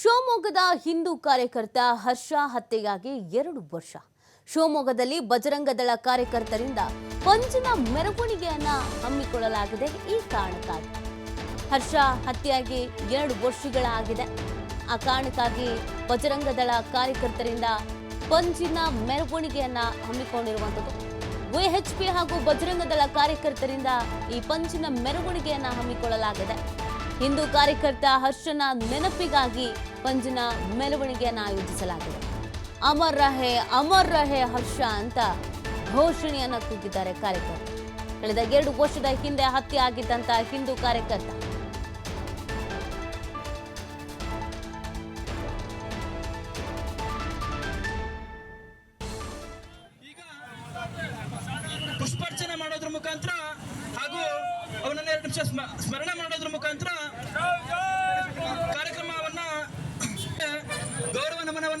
ಶಿವಮೊಗ್ಗದ ಹಿಂದೂ ಕಾರ್ಯಕರ್ತ ಹರ್ಷ ಹತ್ಯೆಗಾಗಿ ಎರಡು ವರ್ಷ. ಶಿವಮೊಗ್ಗದಲ್ಲಿ ಬಜರಂಗ ದಳ ಕಾರ್ಯಕರ್ತರಿಂದ ಪಂಚಿನ ಮೆರವಣಿಗೆಯನ್ನ ಹಮ್ಮಿಕೊಳ್ಳಲಾಗಿದೆ ಈ ಕಾರಣಕ್ಕಾಗಿ. ಹರ್ಷ ಹತ್ಯೆಯಾಗಿ ಎರಡು ವರ್ಷಗಳಾಗಿದೆ. ಆ ಕಾರಣಕ್ಕಾಗಿ ಬಜರಂಗ ದಳ ಕಾರ್ಯಕರ್ತರಿಂದ ಪಂಜಿನ ಮೆರವಣಿಗೆಯನ್ನ ಹಮ್ಮಿಕೊಂಡಿರುವಂಥದ್ದು. ವಿಎಚ್ಪಿ ಹಾಗೂ ಬಜರಂಗ ದಳ ಕಾರ್ಯಕರ್ತರಿಂದ ಈ ಪಂಚಿನ ಮೆರವಣಿಗೆಯನ್ನ ಹಮ್ಮಿಕೊಳ್ಳಲಾಗಿದೆ. ಹಿಂದೂ ಕಾರ್ಯಕರ್ತ ಹರ್ಷನ ನೆನಪಿಗಾಗಿ ಪಂಜಿನ ಮೆರವಣಿಗೆಯನ್ನು ಆಯೋಜಿಸಲಾಗಿದೆ. ಅಮರ್ ರಹೆ ಅಮರ್ ರಹೆ ಹರ್ಷ ಅಂತ ಘೋಷಣೆಯನ್ನು ಕೂಗಿದ್ದಾರೆ ಕಾರ್ಯಕರ್ತರು. ಕಳೆದ ಎರಡು ವರ್ಷದ ಹಿಂದೆ ಹತ್ಯೆ ಆಗಿದ್ದಂತಹ ಹಿಂದೂ ಕಾರ್ಯಕರ್ತ. ಪುಷ್ಪಾರ್ಚನೆ ಮಾಡೋದ್ರ ಮುಖಾಂತರ ಹಾಗೂ ಅವನನ್ನ ಎರಡು ನಿಮಿಷ ಸ್ಮ- ಸ್ಮರಣೆ ಮಾಡೋದ್ರ ಮುಖಾಂತರ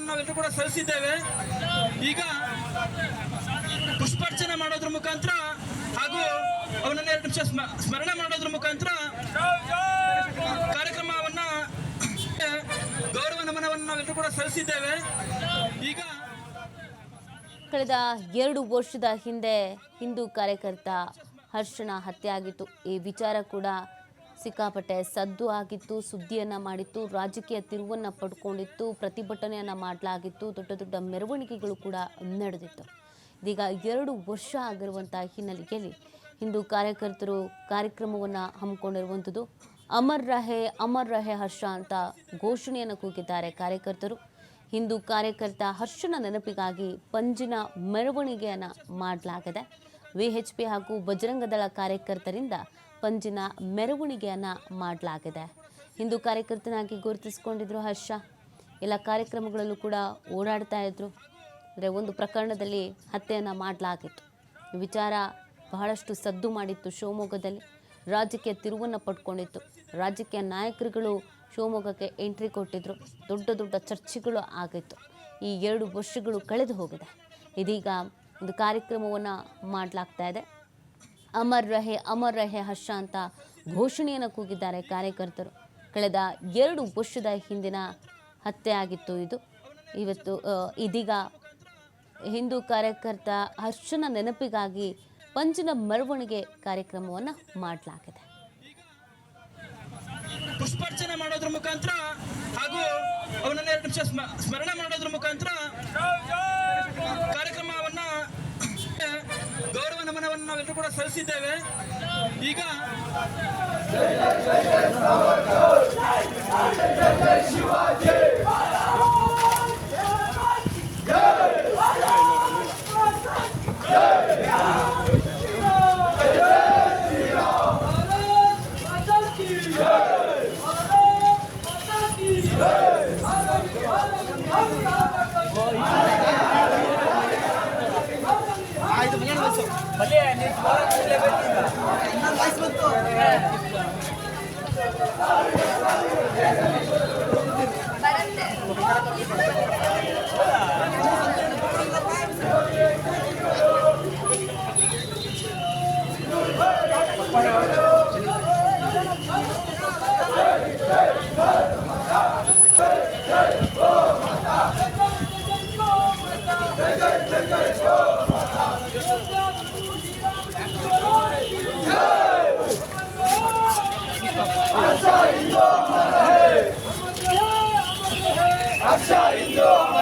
ನಮನವನ್ನು ನಾವೆಲ್ಲರೂ ಕೂಡ ಸಲ್ಲಿಸಿದ್ದೇವೆ. ಈಗ ಪುಷ್ಪಾರ್ಚನೆ ಮಾಡೋದ್ರ ಮುಖಾಂತರ ಹಾಗೂ ಅವನನ್ನ ಎರಡು ನಿಮಿಷ ಸ್ಮ- ಸ್ಮರಣೆ ಮಾಡೋದ್ರ ಮುಖಾಂತರ ಕಾರ್ಯಕ್ರಮವನ್ನ ಗೌರವ ನಮನವನ್ನು ನಾವೆಲ್ಲರೂ ಕೂಡ ಸಲ್ಲಿಸಿದ್ದೇವೆ. ಈಗ ಕಳೆದ ಎರಡು ವರ್ಷದ ಹಿಂದೆ ಹಿಂದೂ ಕಾರ್ಯಕರ್ತ ಹರ್ಷನ ಹತ್ಯೆ ಆಗಿತ್ತು. ಈ ವಿಚಾರ ಕೂಡ ಸಿಕ್ಕಾಪಟ್ಟೆ ಸದ್ದು ಆಗಿತ್ತು, ಸುದ್ದಿಯನ್ನು ಮಾಡಿತ್ತು, ರಾಜಕೀಯ ತಿರುವನ್ನು ಪಡ್ಕೊಂಡಿತ್ತು, ಪ್ರತಿಭಟನೆಯನ್ನು ಮಾಡಲಾಗಿತ್ತು, ದೊಡ್ಡ ದೊಡ್ಡ ಮೆರವಣಿಗೆಗಳು ಕೂಡ ನಡೆದಿತ್ತು. ಇದೀಗ ಎರಡು ವರ್ಷ ಆಗಿರುವಂಥ ಹಿನ್ನೆಲೆಯಲ್ಲಿ ಹಿಂದೂ ಕಾರ್ಯಕರ್ತರು ಕಾರ್ಯಕ್ರಮವನ್ನು ಹಮ್ಮಿಕೊಂಡಿರುವಂಥದ್ದು. ಅಮರ್ ರಹೆ ಅಮರ್ ರಹೆ ಹರ್ಷ ಅಂತ ಘೋಷಣೆಯನ್ನು ಕೂಗಿದ್ದಾರೆ ಕಾರ್ಯಕರ್ತರು. ಹಿಂದೂ ಕಾರ್ಯಕರ್ತ ಹರ್ಷನ ನೆನಪಿಗಾಗಿ ಪಂಜಿನ ಮೆರವಣಿಗೆಯನ್ನು ಮಾಡಲಾಗಿದೆ. ವಿಎಚ್ಪಿ ಹಾಗೂ ಬಜರಂಗದಳ ಕಾರ್ಯಕರ್ತರಿಂದ ಪಂಜಿನ ಮೆರವಣಿಗೆಯನ್ನು ಮಾಡಲಾಗಿದೆ. ಹಿಂದೂ ಕಾರ್ಯಕರ್ತನಾಗಿ ಗುರುತಿಸಿಕೊಂಡಿದ್ರು ಹರ್ಷ. ಎಲ್ಲ ಕಾರ್ಯಕ್ರಮಗಳಲ್ಲೂ ಕೂಡ ಓಡಾಡ್ತಾ ಇದ್ರು. ಅಂದರೆ ಒಂದು ಪ್ರಕರಣದಲ್ಲಿ ಹತ್ಯೆಯನ್ನು ಮಾಡಲಾಗಿತ್ತು. ವಿಚಾರ ಬಹಳಷ್ಟು ಸದ್ದು ಮಾಡಿತ್ತು ಶಿವಮೊಗ್ಗದಲ್ಲಿ. ರಾಜಕೀಯ ತಿರುವನ್ನು ಪಡ್ಕೊಂಡಿತ್ತು. ರಾಜಕೀಯ ನಾಯಕರುಗಳು ಶಿವಮೊಗ್ಗಕ್ಕೆ ಎಂಟ್ರಿ ಕೊಟ್ಟಿದ್ರು. ದೊಡ್ಡ ದೊಡ್ಡ ಚರ್ಚೆಗಳು ಆಗಿತ್ತು. ಈ ಎರಡು ವರ್ಷಗಳು ಕಳೆದು ಹೋಗಿದೆ. ಇದೀಗ ಒಂದು ಕಾರ್ಯಕ್ರಮವನ್ನು ಮಾಡಲಾಗ್ತಾ ಇದೆ. ಅಮರ್ ರಹೆ ಅಮರ್ ರಹೆ ಹರ್ಷ ಅಂತ ಘೋಷಣೆಯನ್ನು ಕೂಗಿದ್ದಾರೆ ಕಾರ್ಯಕರ್ತರು. ಕಳೆದ ಎರಡು ವರ್ಷದ ಹಿಂದಿನ ಹತ್ಯೆ ಆಗಿತ್ತು ಇದು. ಇವತ್ತು ಇದೀಗ ಹಿಂದೂ ಕಾರ್ಯಕರ್ತ ಹರ್ಷನ ನೆನಪಿಗಾಗಿ ಪಂಚಿನ ಮೆರವಣಿಗೆ ಕಾರ್ಯಕ್ರಮವನ್ನು ಮಾಡಲಾಗಿದೆ. ಪುಷ್ಪಾರ್ಚನೆ ಮಾಡೋದ್ರ ಮುಖಾಂತರ ಹಾಗೂ ಅವನನ್ನ ಎರಡು ನಿಮಿಷ ಸ್ಮರಣೆ ಮಾಡೋದ್ರ ಮುಖಾಂತರ ಕಾರ್ಯಕ್ರಮವನ್ನ ಗೌರವ ನಮನವನ್ನು ನಾವೆಲ್ಲರೂ ಕೂಡ ಸಲ್ಲಿಸಿದ್ದೇವೆ. ಈಗ ಹರ್ಷ ಹಿಂದೂ ಅಮರ